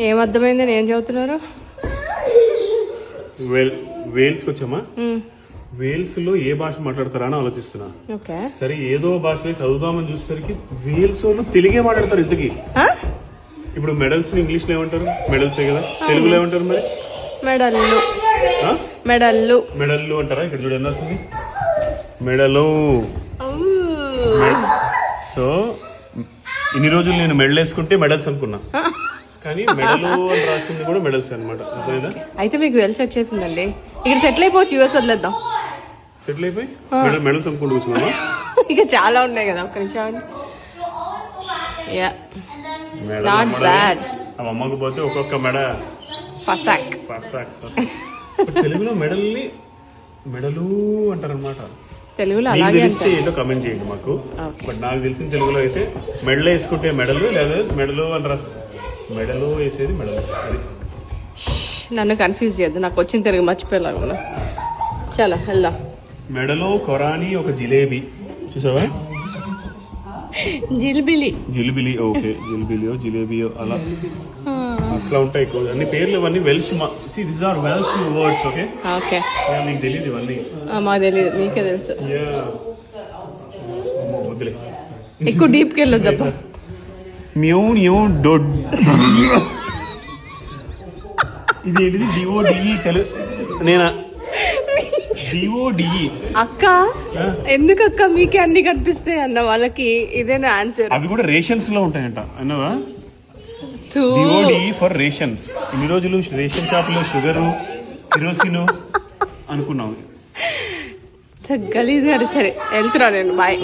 ఏం చదువుతున్నారు? వేల్ వేల్స్కి వచ్చామా. వేల్స్లో ఏ భాష మాట్లాడతారా అని ఆలోచిస్తున్నా. సరే ఏదో భాష చదువుదామని చూసేసరికి వేల్స్ వాళ్ళు తెలుగే మాట్లాడతారు ఇంతకీ? ఇప్పుడు మెడల్స్ ఇంగ్లీష్లో ఏమంటారు? మెడల్సే కదా? తెలుగులో ఏమంటారు మరి? మెడల్లు? మెడల్లు. మెడల్లు అంటారా? ఇక్కడ చూడండి వస్తుంది? మెడలు. సో ఇన్ని రోజులు నేను మెడల్ వేసుకుంటే మెడల్స్ అనుకున్నా. కానీ మెడలు అని రాసింది కూడా మెడల్స్ అనమాట అయితే మీకు వెల్స్ వచ్చేసిందండి ఇక్కడ సెటిల్ అయిపోవచ్చు యూఎస్ వదిలేద్దాం. సెటిల్ అయిపోయి? మెడల్ మెడల్స్ అనుకుంటూ కూర్చున్నావా? ఇక చాలా ఉన్నాయి కదా ఒక్క నిమిషం. Yeah bad. అవి అమ్మకు పోతే ఒక్కొక్క మెడ. ఫసాక్ పసాక్. తెలుగులో మెడల్ని మెడలు అంటారనమాట తెలుగులో అలాగే తెలిస్తే ఏంటో కమెంట్ చేయండి మాకు. బట్ నాకు తెలిసిన తెలుగులో అయితే మెడలో వేసుకుంటే మెడలు లేదా మెడలు అని రాసు మెడలు వేసేది మెడలు. అది. నన్ను కన్ఫ్యూజ్ చేయొద్దు. నాకు వచ్చిన తెలుగు మర్చిపోయేలాగా ఉన్నా. చలో వెళ్దాం. మెడలో కొరాని ఒక జిలేబీ. చూసావా? జిల్బిలి. జిలిబిలి ఓకే. జిలిబిలియో జిలేబియో అలా. అట్లా ఉంటాయి ఎక్కువ. అన్ని పేర్లు ఇవన్నీ Welsh see this are Welsh words okay. Okay నీకు తెలియదు ఇవన్నీ. మాకు తెలియదు మీకే తెలుసు. వదిలే ఎక్కువ డీప్కి వెళ్ళొద్దు మ్యూ న్యూ డొడ్ ఇది ఏంటిది డిఓడిఈ తెలుగు నేనా? డిఓడిఈ అక్క ఎందుకు అక్క మీకే అన్ని కనిపిస్తాయి అన్న వాళ్ళకి? ఇదేనా ఆన్సర్ అవి కూడా రేషన్స్లో ఉంటాయంట అన్నవా? For rations. ఇన్ని రోజులు రేషన్ షాప్లో షుగరు కిరోసిన్ అనుకున్నాం. గలీజ్ గారు సరే వెళ్తున్నా నేను బాయ్.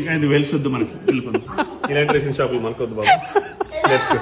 ఇక ఇది వెల్స్ వద్దు మనకి వెళ్ళిపోదాం. ఇలాంటి రేషన్ షాపులు మనకొద్దు బాబు లెట్స్ గో